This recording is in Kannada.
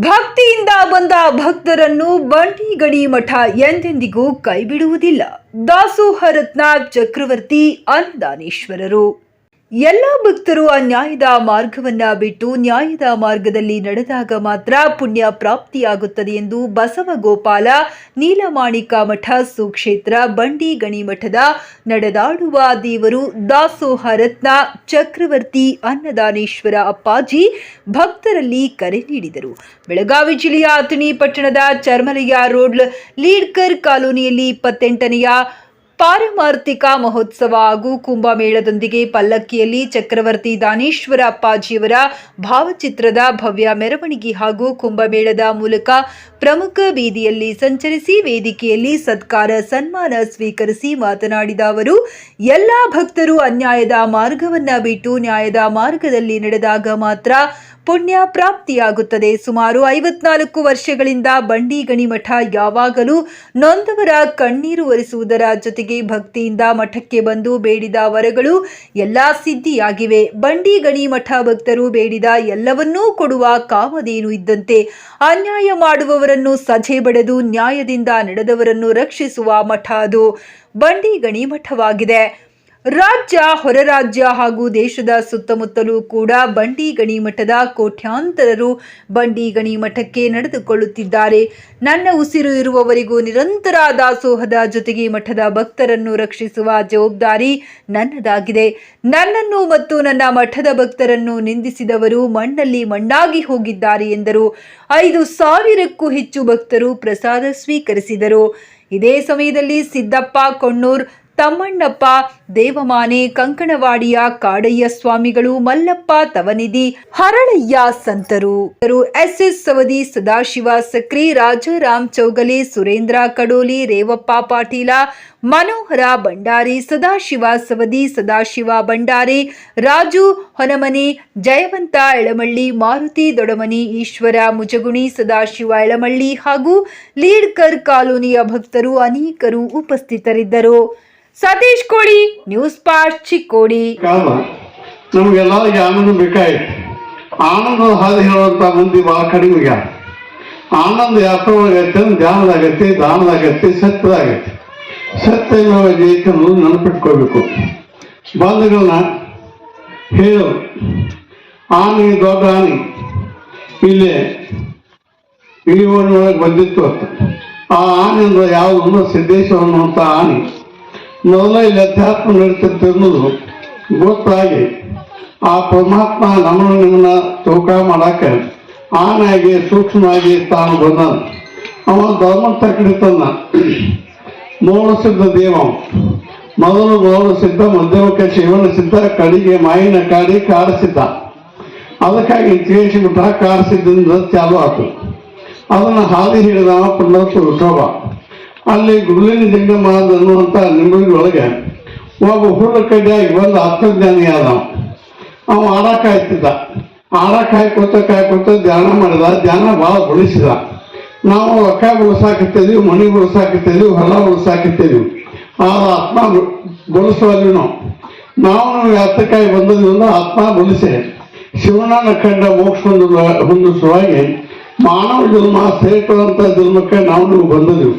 ಭಕ್ತಿಯಿಂದ ಬಂದ ಭಕ್ತರನ್ನು ಬಂಡಿಗಡಿ ಮಠ ಎಂದೆಂದಿಗೂ ಕೈಬಿಡುವುದಿಲ್ಲ. ದಾಸೋಹ ರತ್ನ ಚಕ್ರವರ್ತಿ ಅನ್ನದಾನೇಶ್ವರರು ಎಲ್ಲ ಭಕ್ತರು ಅನ್ಯಾಯದ ಮಾರ್ಗವನ್ನ ಬಿಟ್ಟು ನ್ಯಾಯದ ಮಾರ್ಗದಲ್ಲಿ ನಡೆದಾಗ ಮಾತ್ರ ಪುಣ್ಯ ಪ್ರಾಪ್ತಿಯಾಗುತ್ತದೆ ಎಂದು ಬಸವಗೋಪಾಲ, ನೀಲಮಾಣಿಕ ಮಠ ಸುಕ್ಷೇತ್ರ ಬಂಡಿ ಗಣಿಮಠದ ನಡೆದಾಡುವ ದೇವರು ದಾಸೋಹ ರತ್ನ ಚಕ್ರವರ್ತಿ ಅನ್ನದಾನೇಶ್ವರ ಅಪ್ಪಾಜಿ ಭಕ್ತರಲ್ಲಿ ಕರೆ ನೀಡಿದರು. ಬೆಳಗಾವಿ ಜಿಲ್ಲೆಯ ಅಥಣಿ ಪಟ್ಟಣದ ಚರ್ಮಲಯ್ಯ ರೋಡ್, ಲೀಡ್ಕರ್ ಕಾಲೋನಿಯಲ್ಲಿ ಇಪ್ಪತ್ತೆಂಟನೆಯ ಪಾರಮಾರ್ಥಿಕ ಮಹೋತ್ಸವ ಹಾಗೂ ಕುಂಭಮೇಳದೊಂದಿಗೆ ಪಲ್ಲಕ್ಕಿಯಲ್ಲಿ ಚಕ್ರವರ್ತಿ ದಾನೇಶ್ವರ ಅಪ್ಪಾಜಿಯವರ ಭಾವಚಿತ್ರದ ಭವ್ಯ ಮೆರವಣಿಗೆ ಹಾಗೂ ಕುಂಭಮೇಳದ ಮೂಲಕ ಪ್ರಮುಖ ಬೀದಿಯಲ್ಲಿ ಸಂಚರಿಸಿ ವೇದಿಕೆಯಲ್ಲಿ ಸತ್ಕಾರ ಸನ್ಮಾನ ಸ್ವೀಕರಿಸಿ ಮಾತನಾಡಿದ ಅವರು, ಎಲ್ಲ ಭಕ್ತರು ಅನ್ಯಾಯದ ಮಾರ್ಗವನ್ನ ಬಿಟ್ಟು ನ್ಯಾಯದ ಮಾರ್ಗದಲ್ಲಿ ನಡೆದಾಗ ಮಾತ್ರ ಪುಣ್ಯ ಪ್ರಾಪ್ತಿಯಾಗುತ್ತದೆ. ಸುಮಾರು ಐವತ್ನಾಲ್ಕು ವರ್ಷಗಳಿಂದ ಬಂಡಿ ಗಣಿಮಠ ಯಾವಾಗಲೂ ನೊಂದವರ ಕಣ್ಣೀರು ಒರೆಸುವುದರ ಜೊತೆಗೆ ಭಕ್ತಿಯಿಂದ ಮಠಕ್ಕೆ ಬಂದು ಬೇಡಿದ ವರಗಳು ಎಲ್ಲ ಸಿದ್ಧಿಯಾಗಿವೆ. ಬಂಡಿ ಗಣಿಮಠ ಭಕ್ತರು ಬೇಡಿದ ಎಲ್ಲವನ್ನೂ ಕೊಡುವ ಕಾಮದೇನು ಇದ್ದಂತೆ ಅನ್ಯಾಯ ಮಾಡುವವರನ್ನು ಸಜೆ ಬಡೆದು ನ್ಯಾಯದಿಂದ ನಡೆದವರನ್ನು ರಕ್ಷಿಸುವ ಮಠ ಅದು. ಬಂಡಿ ಗಣಿಮಠವಾಗಿದೆ. ರಾಜ್ಯ, ಹೊರ ರಾಜ್ಯ ಹಾಗೂ ದೇಶದ ಸುತ್ತಮುತ್ತಲೂ ಕೂಡ ಬಂಡಿ ಗಣಿ ಮಠದ ಕೋಟ್ಯಾಂತರರು ಬಂಡಿ ಗಣಿ ಮಠಕ್ಕೆ ನಡೆದುಕೊಳ್ಳುತ್ತಿದ್ದಾರೆ. ನನ್ನ ಉಸಿರು ಇರುವವರಿಗೂ ನಿರಂತರ ದಾಸೋಹದ ಜೊತೆಗೆ ಮಠದ ಭಕ್ತರನ್ನು ರಕ್ಷಿಸುವ ಜವಾಬ್ದಾರಿ ನನ್ನದಾಗಿದೆ. ನನ್ನನ್ನು ಮತ್ತು ನನ್ನ ಮಠದ ಭಕ್ತರನ್ನು ನಿಂದಿಸಿದವರು ಮಣ್ಣಲ್ಲಿ ಮಣ್ಣಾಗಿ ಹೋಗಿದ್ದಾರೆ ಎಂದರು. ಐದು ಸಾವಿರಕ್ಕೂ ಹೆಚ್ಚು ಭಕ್ತರು ಪ್ರಸಾದ ಸ್ವೀಕರಿಸಿದರು. ಇದೇ ಸಮಯದಲ್ಲಿ ಸಿದ್ದಪ್ಪ ಕೊಣ್ಣೂರ್ ತಮ್ಮಣ್ಣಪ್ಪ, ದೇವಮಾನೆ, ಕಂಕಣವಾಡಿಯ ಕಾಡಯ್ಯ ಸ್ವಾಮಿಗಳು, ಮಲ್ಲಪ್ಪ, ತವನಿಧಿ, ಹರಳಯ್ಯ ಸಂತರು. ಎಸ್ ಎಸ್ ಸವದಿ, ಸದಾಶಿವ ಸಕ್ರಿ, ರಾಜಾರಾಮ್ ಚೌಗಲಿ, ಸುರೇಂದ್ರ ಕಡೋಲಿ, ರೇವಪ್ಪ ಪಾಟೀಲ, ಮನೋಹರ ಭಂಡಾರಿ, ಸದಾಶಿವ ಸವದಿ, ಸದಾಶಿವ ಭಂಡಾರಿ, ರಾಜು ಹೊನಮನಿ, ಜಯವಂತ ಎಳಮಳ್ಳಿ, ಮಾರುತಿ ದೊಡಮನಿ, ಈಶ್ವರ ಮುಜಗುಣಿ, ಸದಾಶಿವ ಎಳಮಳ್ಳಿ ಹಾಗೂ ಲೀಡ್ಕರ್ ಕಾಲೋನಿಯ ಭಕ್ತರು ಅನೇಕರು ಉಪಸ್ಥಿತರಿದ್ದರು. Satish Kodi, news first Chikkodi. ಕಾಲ ನಮಗೆಲ್ಲರಿಗೆ ಆನಂದ ಬೇಕಾಯ್ತು. ಆನಂದ ಹಾದಿ ಹೇಳುವಂಥ ಮಂದಿ ಭಾಳ ಕಡಿಮೆ ಆಗ್ಯಾರ ಆನಂದ ಯಾತ್ರೊಳಗೈತೆ ಧ್ಯಾನದಾಗತ್ತೆ, ದಾನದಾಗತ್ತೆ, ಸತ್ಯದಾಗತ್ತೆ. ಸತ್ಯ ಜಯಿತ ಅನ್ನೋದು ನೆನಪಿಟ್ಕೋಬೇಕು ಬಂಧುಗಳನ್ನ ಹೇಳು. ಆನೆ, ದೊಡ್ಡ ಆನೆ. ಇಲ್ಲಿ ಇಳಿವನೊಳಗೆ ಬಂದಿತ್ತು ಅಂತ. ಆ ಆನೆ ಅಂದ್ರೆ ಯಾವುದು? ಅಂದ್ರೆ ಸಿದ್ದೇಶ್ವರ ಅನ್ನುವಂಥ ಆನೆ. ಇಲ್ಲಿ ಅಧ್ಯಾತ್ಮ ನಡೀತಿತ್ತು ಅನ್ನೋದು ಗೊತ್ತಾಗಿ ಆ ಪರಮಾತ್ಮ ನಮ್ಮನ್ನು ನಿಮ್ಮನ್ನ ತೂಕ ಮಾಡಕ್ಕೆ ಆನಾಗಿ ಸೂಕ್ಷ್ಮವಾಗಿ ತಾನು ಬಂದ. ಅವ ಧರ್ಮಂತ ಕಡಿತನ್ನ ಮೂಲ ಸಿದ್ಧ ದೇವ. ಮೊದಲು ಗೌರ ಸಿದ್ಧ ಮಧ್ಯಮಕ್ಕೆ ಶಿವನ ಸಿದ್ಧ, ಕಡಿಗೆ ಮಾಯಿನ ಕಾಡಿ ಕಾಡಿಸಿದ್ದ. ಅದಕ್ಕಾಗಿ ಬಿಟ್ಟ ಕಾಡಿಸಿದ್ದಿಂದ ಚಾಲು ಆತು. ಅದನ್ನು ಹಾದಿ ಹಿಡಿದ ಪುನರ್ ವಿಠೋಬ ಅಲ್ಲಿ ಗುರುಲಿನ ಜಂಗಮ ಅನ್ನುವಂಥ ಒಳಗೆ ಒಬ್ಬ ಹುಡುಗ ಕಡ್ಡಿಯಾಗಿ ಬಂದು ಆತ್ಮಜ್ಞಾನಿ ಆದ ಅವ ಆಡ ಕಾಯ್ತಿದ್ದ ಆಡ ಕಾಯ್ಕೊತ ಕಾಯ್ಕೊತ ಧ್ಯಾನ ಮಾಡಿದ. ಧ್ಯಾನ ಭಾಳ ಉಳಿಸಿದ ನಾವು ರೊಕ್ಕ ಉಳಿಸಾಕತ್ತಿದ್ವಿ ಮಣಿ ಉಳಿಸಾಕತ್ತಿದ್ವಿ ಹೊಲ ಉಳಿಸಾಕತ್ತಿದ್ವಿ ಆ ಆತ್ಮ ಗೊಳಿಸುವಲ್ಲಿ ನಾವು ನಾವು ಬಂದದ್ರಿಂದ ಆತ್ಮ ಗೊಲಿಸಿ ಶಿವನನ್ನ ಕಂಡ ಮೋಕ್ಷ ಹೊಂದಿಸುವಾಗಿ ಮಾನವ ಜನ್ಮ ಸೇರ್ಕೊಳ್ಳುವಂಥ ಜನ್ಮಕ್ಕೆ ನಾವು ನೀವು